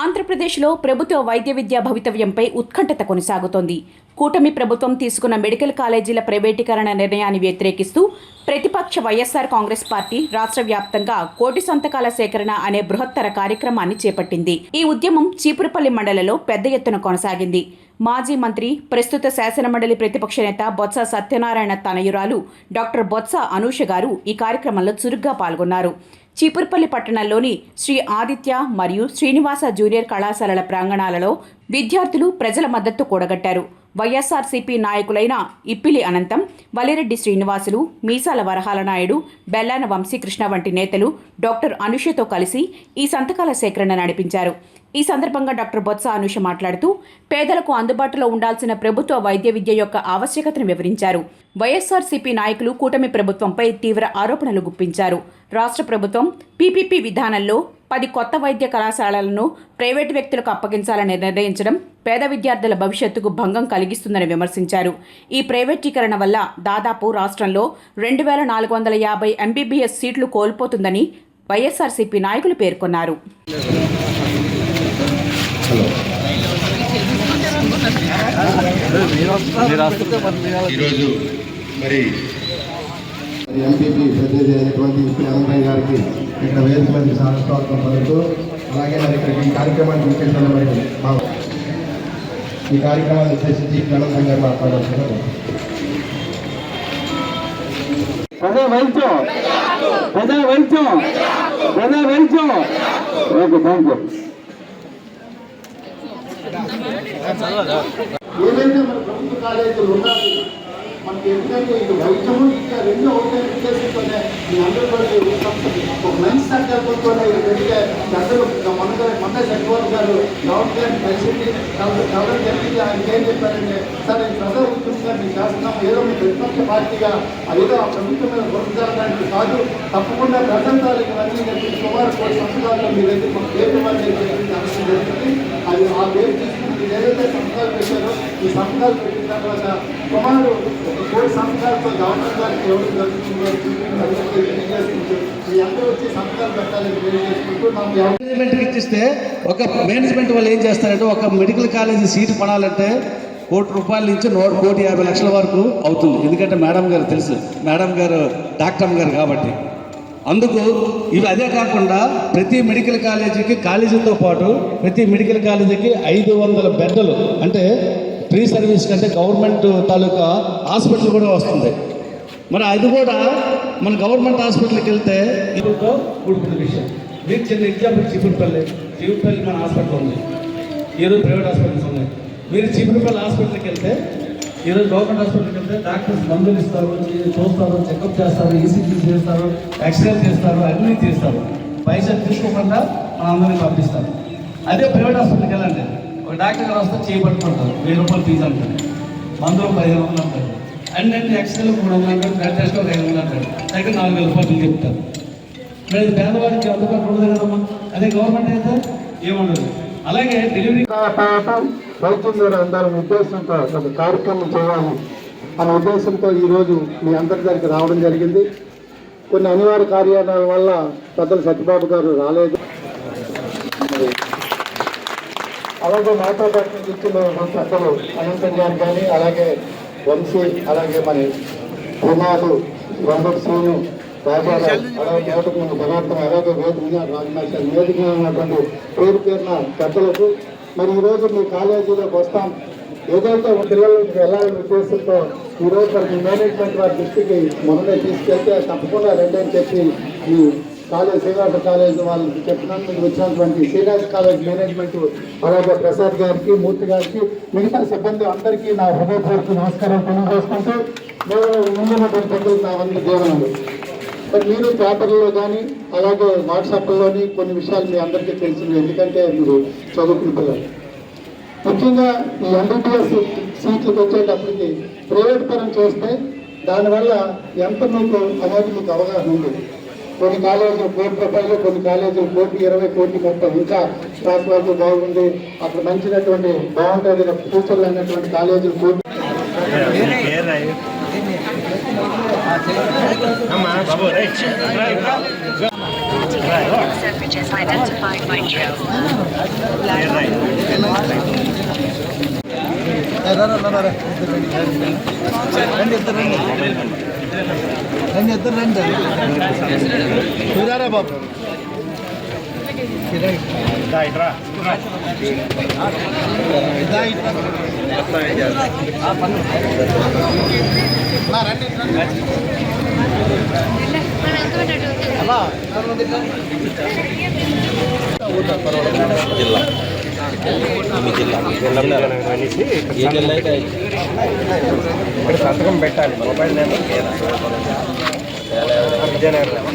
ఆంధ్రప్రదేశ్లో ప్రభుత్వ వైద్య విద్యా భవితవ్యంపై ఉత్కంఠత కొనసాగుతోంది. కూటమి ప్రభుత్వం తీసుకున్న మెడికల్ కాలేజీల ప్రైవేటీకరణ నిర్ణయాన్ని వ్యతిరేకిస్తూ ప్రతిపక్ష వైఎస్ఆర్ కాంగ్రెస్ పార్టీ రాష్ట్ర వ్యాప్తంగా కోటి సంతకాల సేకరణ అనే బృహత్తర కార్యక్రమాన్ని చేపట్టింది. ఈ ఉద్యమం చీపురుపల్లి మండలంలో పెద్ద ఎత్తున కొనసాగింది. మాజీ మంత్రి ప్రస్తుత శాసనమండలి ప్రతిపక్ష నేత బొత్స సత్యనారాయణ తనయురాలు డాక్టర్ బొత్స అనూష గారు ఈ కార్యక్రమంలో చురుగ్గా పాల్గొన్నారు. చీపుర్పల్లి పట్టణంలోని శ్రీ ఆదిత్య మరియు శ్రీనివాస జూనియర్ కళాశాలల ప్రాంగణాలలో విద్యార్థులు ప్రజల మద్దతు కూడగట్టారు. వైఎస్ఆర్సీపీ నాయకులైన ఇప్పిలి అనంతం వలిరెడ్డి శ్రీనివాసులు మీసాల వరహాల నాయుడు బెల్లాన వంశీకృష్ణ వంటి నేతలు డాక్టర్ అనుషతో కలిసి ఈ సంతకాల సేకరణ నడిపించారు. ఈ సందర్భంగా డాక్టర్ బొత్స అనుష మాట్లాడుతూ పేదలకు అందుబాటులో ఉండాల్సిన ప్రభుత్వ వైద్య విద్య యొక్క ఆవశ్యకతను వివరించారు. వైఎస్ఆర్సీపీ నాయకులు కూటమి ప్రభుత్వంపై తీవ్ర ఆరోపణలు గుప్పించారు. రాష్ట్ర ప్రభుత్వం పీపీపీ విధానంలో పది కొత్త వైద్య కళాశాలలను ప్రైవేటు వ్యక్తులకు అప్పగించాలని నిర్ణయించడం పేద విద్యార్థుల భవిష్యత్తుకు భంగం కలిగిస్తుందని విమర్శించారు. ఈ ప్రైవేటీకరణ వల్ల దాదాపు రాష్ట్రంలో రెండు వేల నాలుగు వందల యాభై ఎంబీబీఎస్ సీట్లు కోల్పోతుందని వైఎస్ఆర్సీపీ నాయకులు పేర్కొన్నారు. ఈరోజు మరి ఎంపీపీ ప్రతినిధి అయినటువంటి గారికి ఇక్కడ వేదిక మీద స్వాగతం పలుకుతూ అలాగే మరి ఇక్కడికి ఈ కార్యక్రమానికి ముఖ్యంగా మరి ఈ కార్యక్రమాన్ని ఉద్దేశించి అనంతయ్య గారు మాట్లాడాల్సిన ప్రజా వైద్యం. ప్రజా వైద్యం. ప్రజా వైద్యం. ఓకే థ్యాంక్ యూ ఏదైతే మన ప్రభుత్వ కాలేజీలు ఉండాలి మనకి ఎందుకంటే ఇటు వైద్యము ఇంకా రెండు ఒకటే ఉద్దేశంతోనే మీ అందరూ ఒక మంచి సంకల్పంతోనే ఇది పెడితే అందరూ మొన్న మొన్న చక్రవర్తి గారు గవర్నమెంట్ గారిని కలిసింది గవర్నమెంట్ జరిగింది. ఆయనకి ఏం చెప్పారంటే సరే ప్రజలు ఉంటుందిగా మేము చేస్తున్నాం ఏదో మీ ప్రతిపక్ష పార్టీగా ఏదో ఆ ప్రభుత్వం మీద బురదడానికి కాదు. తప్పకుండా ప్రజల తాలూకు అన్ని సుమారు కోటి సంవత్సరాల్లో మీ దగ్గర మాకు పేరు ఇవ్వాలి అని చెప్పి అనడం జరుగుతుంది అది ఆ పేరు తీసుకుని మీరు ఏదైతే సంస్థలు పెట్టారో ఈ సంస్థలు పెట్టిన తర్వాత సుమారు ఒక కోటి సంస్థలతో గవర్నమెంట్ గారికి ఎవరు జరుగుతుందో. తెలియజేసుకుంటూ అందరూ వచ్చి సంస్థలు పెట్టాలని తెలియజేసుకుంటూ మాకు మేనేజ్మెంట్కి ఇచ్చిస్తే ఒక మేనేజ్మెంట్ వాళ్ళు ఏం చేస్తారంటే ఒక మెడికల్ కాలేజీ సీటు పడాలంటే కోటి రూపాయల నుంచి నూట కోటి యాభై లక్షల వరకు అవుతుంది. ఎందుకంటే మేడం గారు తెలుసు. మేడం గారు డాక్టర్ గారు కాబట్టి. అందుకు ఇవి అదే కాకుండా ప్రతి మెడికల్ కాలేజీకి కాలేజీతో పాటు ప్రతి మెడికల్ కాలేజీకి ఐదు వందల బెడ్డలు అంటే ఫ్రీ సర్వీస్ కంటే గవర్నమెంట్ తాలూకా హాస్పిటల్ కూడా వస్తుంది. మరి అది కూడా మన గవర్నమెంట్ హాస్పిటల్కి వెళ్తే ఇదితో కూడుకున్న విషయం. మీకు చిన్న ఎగ్జాంపుల్ చీపురుపల్లి చీపురుపల్లి మన హాస్పిటల్ ఉంది. ఈరోజు ప్రైవేట్ హాస్పిటల్స్ ఉన్నాయి. మీరు చీపురుపల్లి హాస్పిటల్కి వెళ్తే ఈరోజు గవర్నమెంట్ హాస్పిటల్కి వెళ్తే డాక్టర్స్ మందులు ఇస్తారు చూస్తారు చెకప్ చేస్తారు ఈసీజీ చేస్తారు ఎక్స్రే చేస్తారు అన్నీ చేస్తారు. పైసలు తీసుకోకుండా మన అందరినీ పంపిస్తారు. అదే ప్రైవేట్ హాస్పిటల్కి వెళ్ళండి. ఒక డాక్టర్ గారు వస్తే చేపట్టుకుంటారు. వెయ్యి రూపాయలు ఫీజు అంటారు. మందులు పదిహేను వందలు అంటారు. అన్నింటి ఎక్స్రేలు మూడు వందలు అంటారు. బ్లడ్ టెస్ట్ ఒక ఐదు వందలు అంటారు. దగ్గర నాలుగు వేల రూపాయలు చెప్తారు. మరి పేదవాడికి అందుబాటులో ఉండదు కదమ్మా? అదే గవర్నమెంట్ అయితే ఏముండదు. అలాగే డెలివరీ వైద్యం ద్వారా అందాలనే ఉద్దేశంతో ఒక కార్యక్రమం చేయాలి అనే ఉద్దేశంతో ఈరోజు మీ అందరి దగ్గరికి రావడం జరిగింది. కొన్ని అనివార్య కార్యాలయాల వల్ల పెద్దలు సత్యబాబు గారు రాలేదు మరి అలాగే నాతో పాటు ఇచ్చిన మన పెద్దలు అనంతం గారు కానీ అలాగే వంశీ అలాగే మరి కుమారు వెంకట సోను రాజారావు అలాగే వేదిక ముందు పదార్థం అలాగే వేదిక మీద వేదిక ఉన్నటువంటి పేరు పేరున పెద్దలకు. మరి ఈరోజు మీ కాలేజీలోకి వస్తాం. ఏదైతే పిల్లలకి వెళ్ళాలనే ఉద్దేశంతో ఈరోజు మరి మేనేజ్మెంట్ వారి దృష్టికి మొదట తీసుకెళ్తే తప్పకుండా రెండని చెప్పి ఈ కాలేజ్ శ్రీనివాస కాలేజ్ వాళ్ళకి చెప్పినాను మీకు వచ్చినటువంటి శ్రీనివాస కాలేజ్ మేనేజ్మెంట్ అలాగే ప్రసాద్ గారికి మూర్తి గారికి మిగతా సిబ్బంది అందరికీ నా హృదయపూర్వక నమస్కారం తెలియజేసుకుంటూ నేను ముందున్నటువంటి పెద్దలు నా వంద జీవనాలు. మరి మీరు పేపర్లో కానీ అలాగే వాట్సాప్లోని కొన్ని విషయాలు మీ అందరికీ తెలిసినవి ఎందుకంటే మీరు చదువుకున్న పిల్లలు. ముఖ్యంగా ఈ ఎంబీబీఎస్ సీట్లకు వచ్చేటప్పటికి ప్రైవేట్ పరం చేస్తే దానివల్ల ఎంత మీకు అనేది మీకు అవగాహన ఉంది కొన్ని కాలేజీలు కోటి రూపాయలు కొన్ని కాలేజీలు కోటి ఇరవై కోటి ముప్పై ఇంకా క్లాస్ వరకు బాగుంది. అక్కడ మంచినటువంటి బాగుంటుంది ఫ్యూచర్ అన్నటువంటి కాలేజీలు కోటి రండి ఇద్దరు రండి. Joe. రండి ఇద్దరు రండి రండి ఇద్దరు రండి చూడారా బాబు సంతకం పెట్టాలి. Mobile number Vizianagaram